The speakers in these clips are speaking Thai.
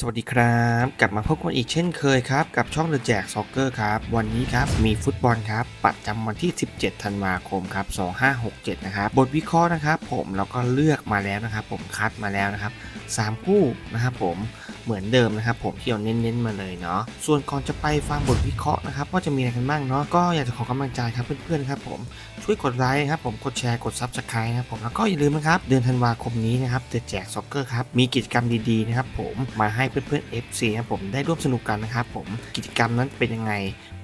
สวัสดีครับ กลับมาพบกันอีกเช่นเคยครับ กับช่องเดอะแจกซ็อกเกอร์ครับ วันนี้ครับ มีฟุตบอลครับ ประจำวันที่ 17 ธันวาคมครับ 2567 นะครับ บทวิเคราะห์นะครับ ผมแล้วก็เลือกมาแล้วนะครับ ผมคัดมาแล้วนะครับ 3 คู่นะครับผม เหมือนเดิมนะครับผมที่เราเน้นๆมาเลยเนาะส่วนก่อนจะไปฟังบทวิเคราะห์นะครับว่าจะมีอะไรกันบ้างเนาะก็อยากจะขอกำลังใจครับเพื่อนๆครับผมช่วยกดไลค์ครับผมกดแชร์กด Subscribe นะครับผมแล้วก็อย่าลืมนะครับเดือนธันวาคมนี้นะครับเดอะแจกซ็อกเกอร์ครับมีกิจกรรมดีๆนะครับผมมาให้เพื่อนๆ FC ครับผมได้ร่วมสนุกกันนะครับผมกิจกรรมนั้นเป็นยังไง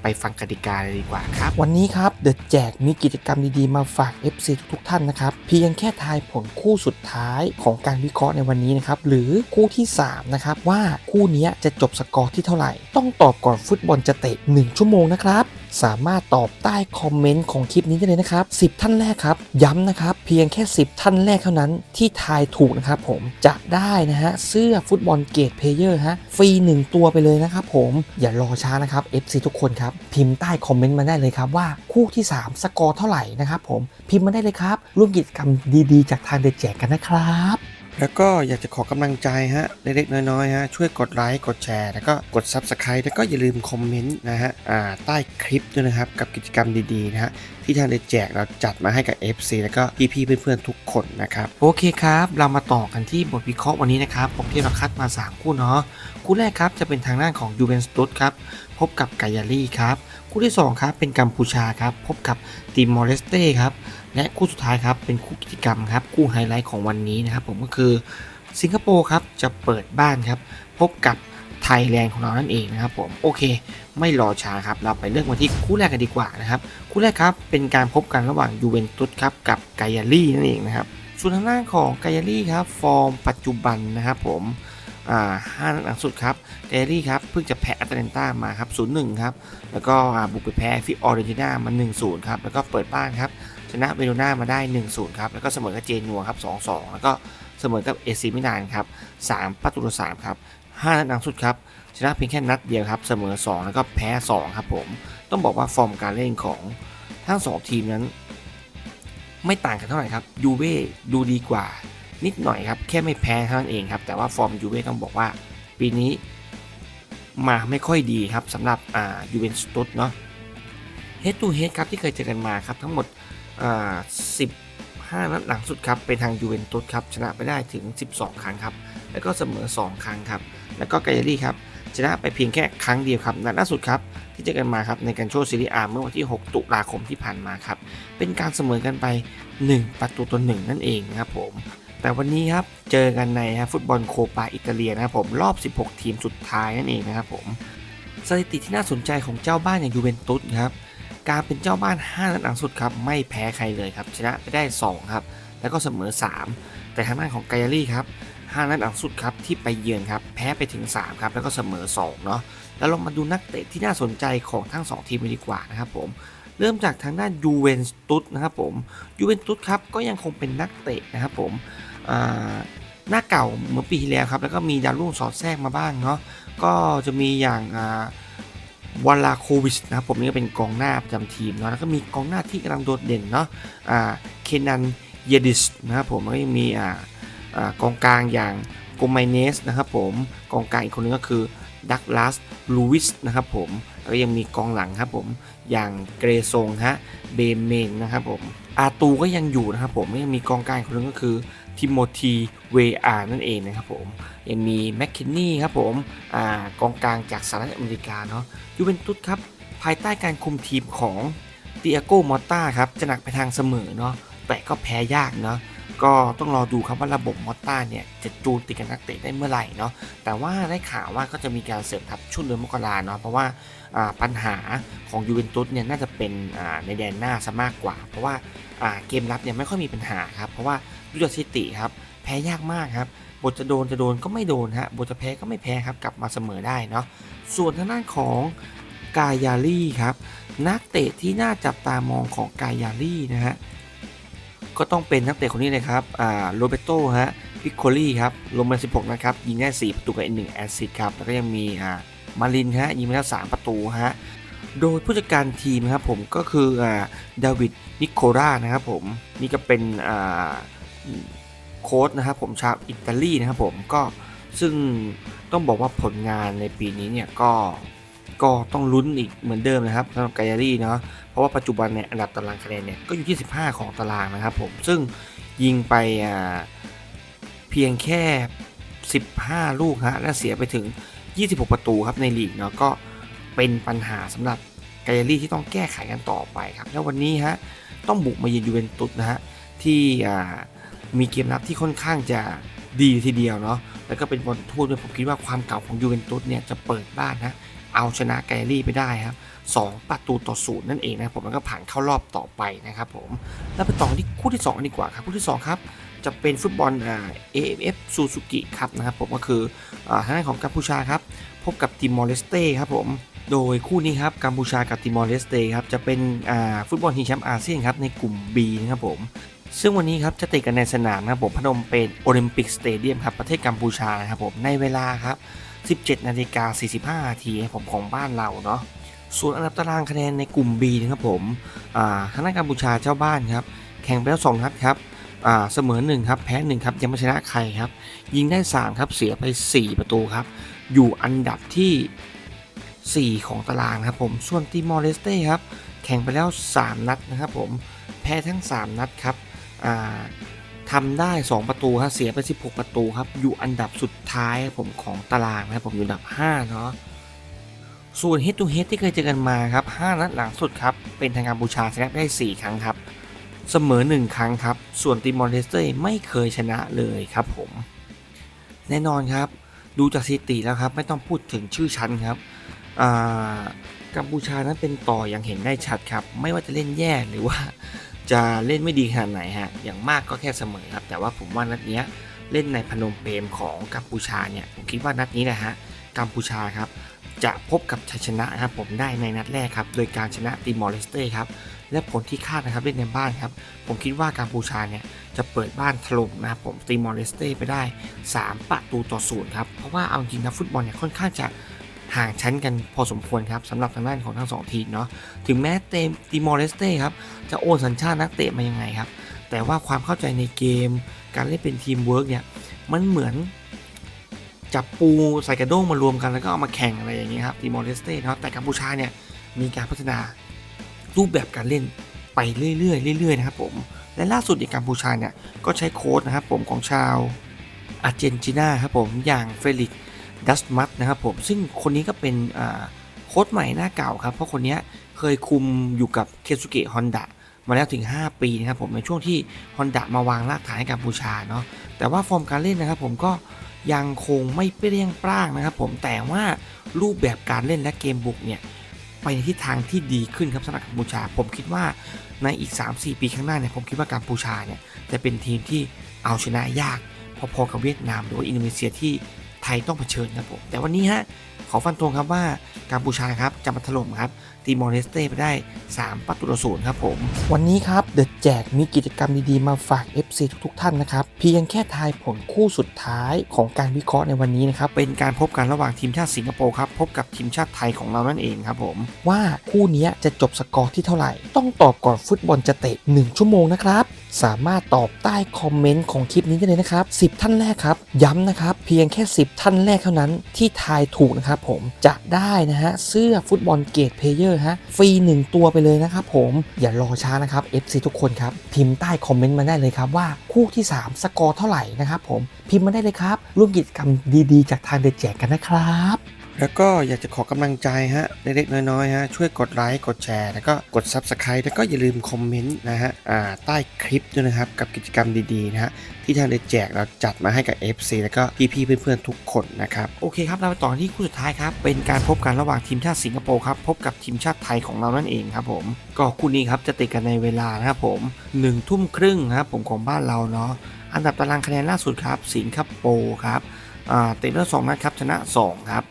ไปฟังกติกาเลยดีกว่าครับ วันนี้ครับ เดอะแจกมีกิจกรรมดีๆ มาฝาก FC ทุกๆท่านนะครับ เพียงแค่ทายผลคู่สุดท้ายของการวิเคราะห์ในวันนี้นะครับ หรือคู่ที่ 3 นะครับ ว่าคู่นี้จะจบสกอร์ที่เท่าไหร่ ต้องตอบก่อนฟุตบอลจะเตะ 1 ชั่วโมงนะครับ สามารถตอบใต้คอมเมนต์ของคลิปนี้ได้เลยนะครับ 10 ท่านแรกครับ ย้ำนะครับเพียงแค่ 10 ท่านแรกเท่านั้นที่ทายถูกนะครับผมจะได้นะฮะเสื้อฟุตบอลเกตเพลเยอร์ฮะฟรี 1 ตัวไปเลยนะครับผมอย่ารอช้านะครับ FC ทุกคนครับพิมพ์ใต้คอมเมนต์มาได้เลยครับว่าคู่ที่ 3 สกอร์เท่าไหร่นะครับผมพิมพ์มาได้เลยครับร่วมกิจกรรมดีๆ จากทางเดอะแจกกันนะครับ แล้วก็อยากจะขอกำลังใจฮะเล็กๆน้อยๆฮะช่วยกดไลค์กดแชร์ แล้วก็กด Subscribe แล้วก็อย่าลืมคอมเมนต์นะฮะอ่าใต้คลิปด้วยนะครับ กับกิจกรรมดีๆนะฮะที่ทางเดแจกเราจัดมาให้กับ FC แล้วก็พี่ๆเพื่อนๆทุกคนนะครับ โอเคครับ เรามาต่อกันที่บทวิเคราะห์วันนี้นะครับผมที่เราคัดมา 3 คู่เนาะคู่แรกครับจะเป็นทางด้านของยูเวนตุสครับพบกับไกยาลีครับคู่ที่2ครับเป็นกัมพูชาครับพบกับติมอร์เลสเต้ครับ และคู่สุดท้ายครับเป็นคู่กิจกรรมครับคู่ไฮไลท์ของวันนี้นะครับผมก็คือสิงคโปร์ครับจะเปิดบ้านครับพบกับไทยแลนด์ของเรานั่นเองนะครับผมโอเค ไม่รอช้าครับเราไปเลือกมาที่คู่แรกกันดีกว่านะครับคู่แรกครับเป็นการพบกันระหว่างยูเวนตุสครับกับไกยาลีนั่นเองนะครับส่วนทางด้านของไกยาลีครับฟอร์มปัจจุบันนะครับผมอ่าห้านัดหลังสุดครับไกยาลีครับเพิ่งจะแพ้แอตแลนตามาครับ 0-1 ครับ แล้วก็บุกไปแพ้ฟิออเรนติน่ามา 1-0 ครับ แล้วก็เปิดบ้านครับ ชนะเวโรนามาได้ 1-0 ครับ แล้วก็เสมอกับเจนัวครับ 2-2 แล้วก็เสมอกับเอซิมิลานครับ3ประตูต่อ3ครับ5นัดหลังสุดครับ ชนะเพียงแค่นัดเดียวครับ เสมอ 2 แล้วก็แพ้ 2 ครับผม ต้องบอกว่าฟอร์มการเล่นของทั้ง 2 ทีมนั้น ไม่ต่างกันเท่าไหร่ครับยูเว่ดูดีกว่า นิดหน่อยครับ แค่ไม่แพ้เท่านั้นเองครับ แต่ว่าฟอร์มยูเว่ต้องบอกว่า ปีนี้มาไม่ค่อยดีครับสำหรับอ่ายูเวนตุสเนาะเฮด o ูเฮดครับที่เคยเจอกันมาครับทั้งหมด อ่า15นัดหลังสุดครับเป็นทางยูเวนตุสครับชนะไปได้ถึง 12 ครั้งครับ แล้วก็เสมอ 2 ครั้งครับ แล้วก็ไกยรี่ครับชนะไปเพียงแค่ครั้งเดียวครับนัดล่าสุดครับที่เจอกันมาครับในการโชว์ซีรีอาเมื่อวันที่ 6 ตุลาคมที่ผ่านมาครับเป็นการเสมอกันไป 1 ประตูต่อ1นั่นเองนะครับผมแต่วันนี้ครับเจอกันในฟุตบอลโคปาอิตาเลียนะครับผมรอบ 16 ทีมสุดท้ายนั่นเองนะครับผมสถิติที่น่าสนใจของเจ้าบ้านอย่างยูเวนตุสครับ การเป็นเจ้าบ้าน5นัดหลังสุดครับไม่แพ้ใครเลยครับชนะไปได้ 2 ครับ แล้วก็เสมอ 3 แต่ทางด้านของไกยารี่ครับ5นัดหลังสุดครับที่ไปเยือนครับแพ้ไปถึง 3 ครับ แล้วก็เสมอ 2 เนาะแล้วเรามาดูนักเตะที่น่าสนใจของทั้ง 2 ทีมดีกว่านะครับผมเริ่มจากทางด้านยูเวนตุสนะครับผมยูเวนตุสครับก็ยังคงเป็นนักเตะนะครับผมหน้าเก่าเมื่อปีที่แล้วครับแล้วก็มีดาวรุ่งสอดแทรกมาบ้างเนาะก็จะมีอย่างอ่า วลาโควิชนะครับผมนี่ก็เป็นกองหน้าประจำทีมเนาะแล้วก็มีกองหน้าที่กำลังโดดเด่นเนาะอ่าเคนันเยดิสนะครับผมแล้วก็ยังมีอ่าอ่ากองกลางอย่างโกไมเนสนะครับผมกองกลางอีกคนนึงก็คือดักลาสลูวิสนะครับผมแล้วก็ยังมีกองหลังครับผมอย่างเกรซงฮะเบเมนนะครับผมอาตูก็ยังอยู่นะครับผมแล้วยังมีกองกลางอีกคนนึงก็คือ ทิโมธีเวอาร์นั่นเองนะครับผม ยังมีแมคคินนี่ครับผมอากองกลางจากสหรัฐอเมริกาเนาะยูเวนตุสครับ ภายใต้การคุมทีมของเตียโกมอตตาครับ จะหนักไปทางเสมอเนาะแต่ก็แพ้ยากเนาะก็ต้องรอดูครับว่าระบบมอตตาเนี่ย จะจูนติดกับนักเตะได้เมื่อไหร่เนาะแต่ว่าได้ข่าวว่าก็จะมีการเสริมทัพช่วงเดือนมกราเนาะเพราะว่าปัญหาของยูเวนตุสเนี่ยน่าจะเป็นในแดนหน้าซะมากกว่า เพราะว่าอ่าเกมรับเนี่ยไม่ค่อยมีปัญหาครับ เพราะว่า ดูจากสถิติครับ แพ้ยากมากครับบทจะโดนจะโดนก็ไม่โดนฮะบทจะแพ้ก็ไม่แพ้ครับกลับมาเสมอได้เนาะส่วนทางด้านของกายาลี่ครับนักเตะที่น่าจับตามองของกายาลี่นะฮะก็ต้องเป็นนักเตะคนนี้เลยครับอ่าโรเบโตฮะพิคโคลี่ครับลงมา 16 นะครับยิงได้ 4 ประตูกับ1แอสซิสต์ครับแล้วก็ยังมีอ่ามารินฮะยิงไปแล้ว 3 ประตูฮะโดยผู้จัดการทีมครับผมก็คืออ่าดาวิดนิโคล่านะครับผมนี่ก็เป็นอ่า โค้ชนะครับผมชาวอิตาลีนะครับผมก็ซึ่งต้องบอกว่าผลงานในปีนี้เนี่ยก็ก็ต้องลุ้นอีกเหมือนเดิมนะครับสำหรับไกอารี่เนาะเพราะว่าปัจจุบันเนี่ยอันดับตารางคะแนนเนี่ยก็อยู่ที่ 15 ของตารางนะครับผมซึ่งยิงไปเพียงแค่ 15 ลูกฮะและเสียไปถึง 26 ประตูครับในลีกเนาะก็เป็นปัญหาสำหรับไกอารี่ที่ต้องแก้ไขกันต่อไปครับแล้ววันนี้ฮะต้องบุกมาเยือนยูเวนตุสนะฮะที่อ่า มีเกมรับที่ค่อนข้างจะดีทีเดียวเนาะ แล้วก็เป็นบอลทูตด้วยผมคิดว่าความเก่าของยูเวนตุสเนี่ยจะเปิดบ้านนะ เอาชนะไกอารี่ไปได้ครับสองประตูต่อศูนย์นั่นเองนะผมแล้วก็ผ่านเข้ารอบต่อไปนะครับผม แล้วไปต่อที่คู่ที่สองกันดีกว่าครับ คู่ที่สองครับ จะเป็นฟุตบอลอ่า AFF ซูซูกิครับนะครับผมก็คืออ่าทางด้านของกัมพูชาครับ พบกับติมอร์เลสเต้ครับผมโดยคู่นี้ครับกัมพูชากับติมอร์เลสเต้ครับจะเป็นอ่าฟุตบอลทีแชมป์อาเซียนครับในกลุ่ม B นะครับผม ซึ่งวันนี้ครับจะเตะกันในสนามนะครับผมพนมเป็นโอลิมปิกสเตเดียมครับประเทศกัมพูชานะครับผมในเวลาครับ 17นาฬิกา45นาทีผมของบ้านเราเนาะส่วนอันดับตารางคะแนนในกลุ่ม B นะครับผมอ่าทางด้านกัมพูชาเจ้าบ้านครับแข่งไปแล้วสองนัดครับอ่าเสมอ1ครับแพ้1ครับยังไม่ชนะใครครับ ยิงได้3ครับเสียไป 4 ประตูครับ อยู่อันดับที่ 4 ของตารางครับผมส่วนติมอร์เลสเต้ครับแข่งไปแล้ว 3 นัดนะครับผมแพ้ทั้ง 3 นัดครับ ทำได้ 2 ประตูครับเสียไป 16 ประตูครับ อยู่อันดับสุดท้ายผมของตารางนะครับผมอยู่อันดับ 5 เนาะส่วน head to head ที่เคยเจอกันมาครับ 5 นัดหลังสุดครับ เป็นทางกัมพูชาชนะได้ 4 ครั้งครับ เสมอ 1 ครั้งครับ ส่วนติมอร์เลสเต้ไม่เคยชนะเลยครับผม แน่นอนครับ ดูจากสถิติแล้วครับ ไม่ต้องพูดถึงชื่อชั้นครับอ่ากัมพูชานั้นเป็นต่ออย่างเห็นได้ชัดครับ ไม่ว่าจะเล่นแย่หรือว่า จะเล่นไม่ดีขนาดไหนฮะ อย่างมากก็แค่เสมอครับ แต่ว่าผมว่านัดเนี้ยเล่นในพนมเปญของกัมพูชาเนี่ยผมคิดว่านัดนี้นะฮะกัมพูชาครับจะพบกับชัยชนะครับผมได้ในนัดแรกครับโดยการชนะติมอร์เลสเต้ครับและผลที่คาดนะครับเล่นในบ้านครับ ผมคิดว่ากัมพูชาเนี่ยจะเปิดบ้านถล่มนะครับผมติมอร์เลสเต้ไปได้ 3 ประตูต่อศูนย์ครับเพราะว่าเอาจริงนะฟุตบอลเนี่ยค่อนข้างจะ ห่างชั้นกันพอสมควรครับสำหรับทางด้านของทั้งสองทีมเนาะถึงแม้เตมติมอร์เลสเต้ครับจะโอนสัญชาตินักเตะมายังไงครับ แต่ว่าความเข้าใจในเกม การเล่นเป็นทีมเวิร์กเนี่ยมันเหมือนจับปูใส่กระด้งมารวมกันแล้วก็เอามาแข่งอะไรอย่างเงี้ยครับติมอร์เลสเต้นะครับแต่กัมพูชาเนี่ยมีการพัฒนารูปแบบการเล่นไปเรื่อยๆเรื่อยๆนะครับผมและล่าสุดในกัมพูชาเนี่ยก็ใช้โค้ดนะครับผมของชาวอาร์เจนตินาครับผมอย่างเฟลิก ดัสมัตนะครับผมซึ่งคนนี้ก็เป็นโค้ดใหม่หน้าเก่าครับ เพราะคนนี้เคยคุมอยู่กับเคซุเกะฮอนดะมาแล้วถึง 5 ปีนะครับผมในช่วงที่ฮอนดะมาวางรากฐานให้กัมพูชาเนาะแต่ว่าฟอร์มการเล่นนะครับผมก็ยังคงไม่เปรี้ยงปร้างนะครับผมแต่ว่ารูปแบบการเล่นและเกมบุกเนี่ยไปในทิศทางที่ดีขึ้นครับสำหรับกัมพูชา ผมคิดว่าในอีก 3-4 ปีข้างหน้าเนี่ยผมคิดว่ากัมพูชาเนี่ยจะเป็นทีมที่เอาชนะยากพอๆกับเวียดนามหรือว่าอินโดนีเซียที่ ไทยต้องเผชิญครับผมแต่วันนี้ฮะขอฟันธงครับว่ากัมพูชาครับจะมาถล่มครับตีมอร์เลสเต้ไปได้ 3 ประตูต่อศูนย์ครับผม วันนี้ครับเดอะแจกมีกิจกรรมดีๆ มาฝาก FC ทุกๆท่านนะครับ เพียงแค่ทายผลคู่สุดท้ายของการวิเคราะห์ในวันนี้นะครับ เป็นการพบกันระหว่างทีมชาติสิงคโปร์ครับ พบกับทีมชาติไทยของเรานั่นเองครับผม ว่าคู่นี้จะจบสกอร์ที่เท่าไหร่ ต้องตอบก่อนฟุตบอลจะเตะ 1 ชั่วโมงนะครับ สามารถตอบใต้คอมเมนต์ของคลิปนี้ได้เลยนะครับ 10 ท่านแรกครับ ย้ำนะครับเพียงแค่ 10 ท่านแรกเท่านั้นที่ทายถูกนะครับผมจะได้นะฮะเสื้อฟุตบอลเกตเพเยอร์ฮะฟรี 1 ตัวไปเลยนะครับผมอย่ารอช้านะครับ FC ทุกคนครับพิมพ์ใต้คอมเมนต์มาได้เลยครับว่าคู่ที่ 3 สกอร์เท่าไหร่นะครับผมพิมพ์มาได้เลยครับร่วมกิจกรรมดีๆ จากทางเดอะแจกกันนะครับ แล้วก็อยากจะขอกำลังใจฮะเล็กๆน้อยๆฮะช่วยกดไลค์กดแชร์แล้วก็กด Subscribe แล้วก็อย่าลืมคอมเมนต์นะฮะอ่าใต้คลิปด้วยนะครับกับกิจกรรมดีๆนะฮะที่ทางเดแจกเราจัดมาให้กับ FC แล้วก็พี่ๆเพื่อนๆทุกคนนะครับโอเคครับเราไปต่อที่คู่สุดท้ายครับเป็นการพบกันระหว่างทีมชาติสิงคโปร์ครับพบกับทีมชาติไทยของเรานั่นเองครับผมก็คู่นี้ครับจะติดกันในเวลานะครับผม1นึ่ทุ่มครึ่งครับผมของบ้านเราเนาะอันดับตารางคะแนนล่าสุดครับสิงคโปร์ครับเตะเลือดสองนัดครับชนะสองครับ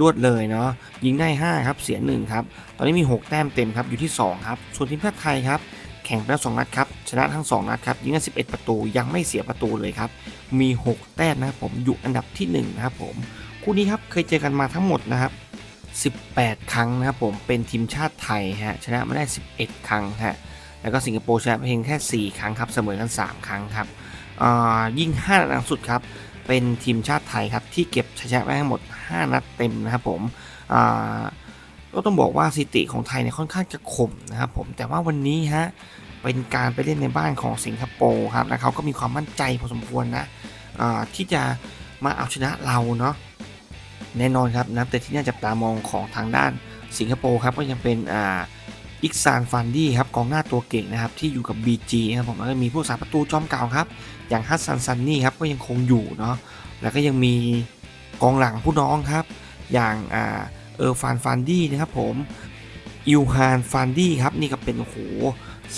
รวดเลยเนาะยิงได้ 5 ครับเสีย 1 ครับ ตอนนี้มี 6 แต้มเต็มครับอยู่ที่ 2 ครับ ส่วนทีมชาติไทยครับ แข่งไปแล้ว 2 นัดครับ ชนะทั้ง 2 นัดครับ ยิงได้ 11 ประตูยังไม่เสียประตูเลยครับ มี 6 แต้มนะครับผมอยู่อันดับที่1นะครับผมคู่นี้ครับเคยเจอกันมาทั้งหมดนะครับ18 ครั้งนะครับผมเป็นทีมชาติไทยฮะชนะมาได้ 11 ครั้งฮะแล้วก็สิงคโปร์ชนะเพียงแค่ 4 ครั้งครับเสมอกัน 3 ครั้งครับอ่ายิง5นัดหลังสุดครับ เป็นทีมชาติไทยครับ ที่เก็บชัยชนะไว้ทั้งหมด 5 นัดเต็มนะครับผมก็ต้องบอกว่าสถิติของไทยเนี่ยค่อนข้างจะข่มนะครับผมแต่ว่าวันนี้ฮะเป็นการไปเล่นในบ้านของสิงคโปร์ครับและเขาก็มีความมั่นใจพอสมควรนะที่จะมาเอาชนะเราเนาะแน่นอนครับนักเตะที่น่าจับตามองของทางด้านสิงคโปร์ครับก็ยังเป็น อิกซานฟันดี้ครับกองหน้าตัวเก่งนะครับที่อยู่กับ BG นะครับผมแล้วก็มีผู้สาประตูจอมเก่าครับ อย่างฮัสซันซันนี่ครับก็ยังคงอยู่เนาะแล้วก็ยังมีกองหลังผู้น้องครับ อย่างอ่าเออฟานฟันดี้นะครับผมอิวฮานฟันดี้ครับนี่ก็เป็นโอ้โห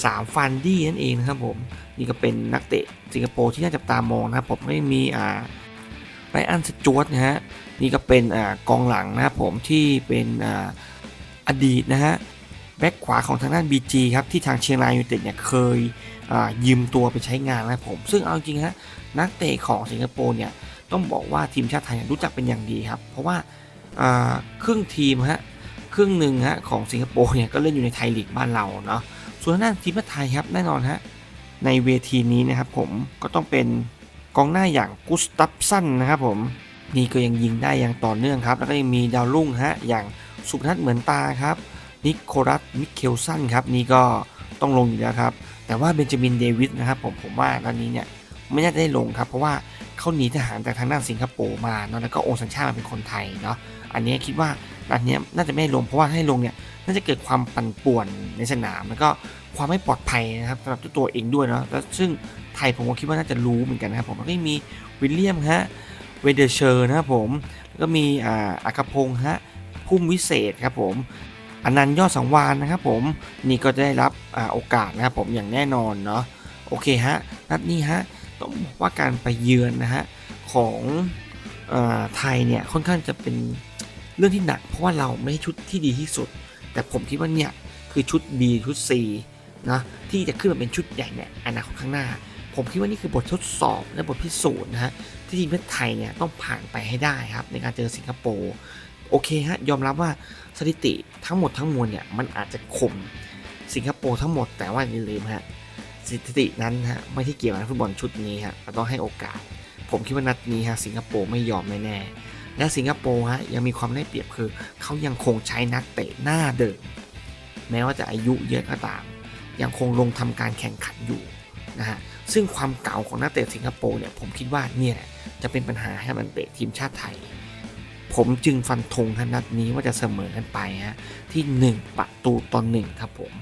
สามฟันดี้นั่นเองนะครับผมนี่ก็เป็นนักเตะสิงคโปร์ที่น่าจับตามองนะครับผมก็ยังมีอ่าไรอันสจวตนะฮะนี่ก็เป็นอ่ากองหลังนะครับผมที่เป็นอ่าอดีตนะฮะ แบ็กขวาของทางด้าน BG ครับที่ทางเชียงรายยูไนเต็ดเนี่ยเคยยืมตัวไปใช้งานนะผม ซึ่งเอาจริงฮะนักเตะของสิงคโปร์เนี่ยต้องบอกว่าทีมชาติไทยเนี่ยรู้จักเป็นอย่างดีครับ เพราะว่าครึ่งทีมฮะครึ่งหนึ่งฮะของสิงคโปร์เนี่ยก็เล่นอยู่ในไทยลีกบ้านเราเนาะส่วนทางด้านทีมชาติไทยครับแน่นอนฮะในเวทีนี้นะครับผมก็ต้องเป็นกองหน้าอย่างกุสตัฟสันนะครับผมนี่ก็ยังยิงได้อย่างต่อเนื่องครับ แล้วก็ยังมีดาวรุ่งฮะอย่างสุพนัทเหมือนตาครับ นิโคลัสมิเคลสันครับนี่ก็ต้องลงอยู่แล้วครับ แต่ว่าเบนจามินเดวิสนะครับผมผมว่าตอนนี้เนี่ยไม่น่าจะได้ลงครับ เพราะว่าเขาหนีทหารจากทางด้านสิงคโปร์มาเนาะแล้วก็โอนสัญชาติมาเป็นคนไทยเนาะอันนี้คิดว่าอันนี้น่าจะไม่ได้ลงเพราะว่าให้ลงเนี่ยน่าจะเกิดความปั่นป่วนในสนาม แล้วก็ความไม่ปลอดภัยนะครับสำหรับตัวเองด้วยเนาะแล้วซึ่งไทยผมก็คิดว่าน่าจะรู้เหมือนกันนะครับผมแล้วก็มีวิลเลียมฮะเวเดเชอร์นะครับผมแล้วก็มีอ่าอัคพงษ์ฮะพุ่มวิเศษครับผม อนันต์ยอดสังวานนะครับผมนี่ก็จะได้รับอโอกาสนะครับผมอย่างแน่นอนเนาะโอเคฮะนัดนี้ฮะต้องบอกว่าการไปเยือนนะฮะของอไทยเนี่ยค่อนข้างจะเป็นเรื่องที่หนัก เพราะว่าเราไม่ใช่ชุดที่ดีที่สุด แต่ผมคิดว่าเนี่ยคือชุด B ชุด C นะที่จะขึ้นมาเป็นชุดใหญ่เนี่ยอนาคตข้างหน้า ผมคิดว่านี่คือบททดสอบและบทพิสูจน์นะฮะที่ทีมชาติไทยเนี่ยต้องผ่านไปให้ได้ครับในการเจอสิงคโปร์ โอเคฮะยอมรับว่าสถิติทั้งหมดทั้งมวลเนี่ยมันอาจจะข่มสิงคโปร์ทั้งหมดแต่ว่าอย่าลืมฮะสถิตินั้นฮะไม่ที่เกี่ยวกับฟุตบอลชุดนี้ฮะเราต้องให้โอกาส ผมคิดว่านัดนี้ฮะสิงคโปร์ไม่ยอมแน่ๆและสิงคโปร์ฮะยังมีความได้เปรียบคือเขายังคงใช้นักเตะหน้าเดิมแม้ว่าจะอายุเยอะก็ตาม ยังคงลงทำการแข่งขันอยู่นะฮะซึ่งความเก่าของนักเตะสิงคโปร์เนี่ยผมคิดว่าเนี่ยจะเป็นปัญหาให้มันเตะทีมชาติไทย ผมจึงฟันธงนัดนี้ว่าจะเสมอกันไปฮะที่ 1 ประตูต่อ1ครับผม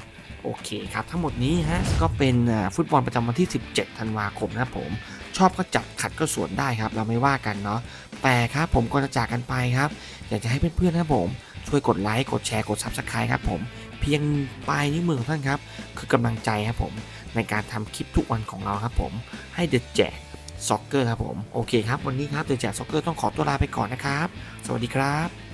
โอเคครับ ทั้งหมดนี้ฮะก็เป็นฟุตบอลประจำวันที่ 17 ธันวาคมนะครับผม ชอบก็จัดขัดก็สวนได้ครับ เราไม่ว่ากันเนาะแต่ครับผมก็จะจากกันไปครับ อยากจะให้เพื่อนๆนะครับผม ช่วยกดไลค์กดแชร์กด Subscribe ครับผม เพียงปลายนิ้วมือของท่านครับ คือกำลังใจครับผม ในการทำคลิปทุกวันของเราครับผมให้เด e แจก ซ็อกเกอร์ครับผม โอเคครับ วันนี้ครับเด e แจกซ็อกเกอร์ต้องขอตัวลาไปก่อนนะครับ สวัสดีครับ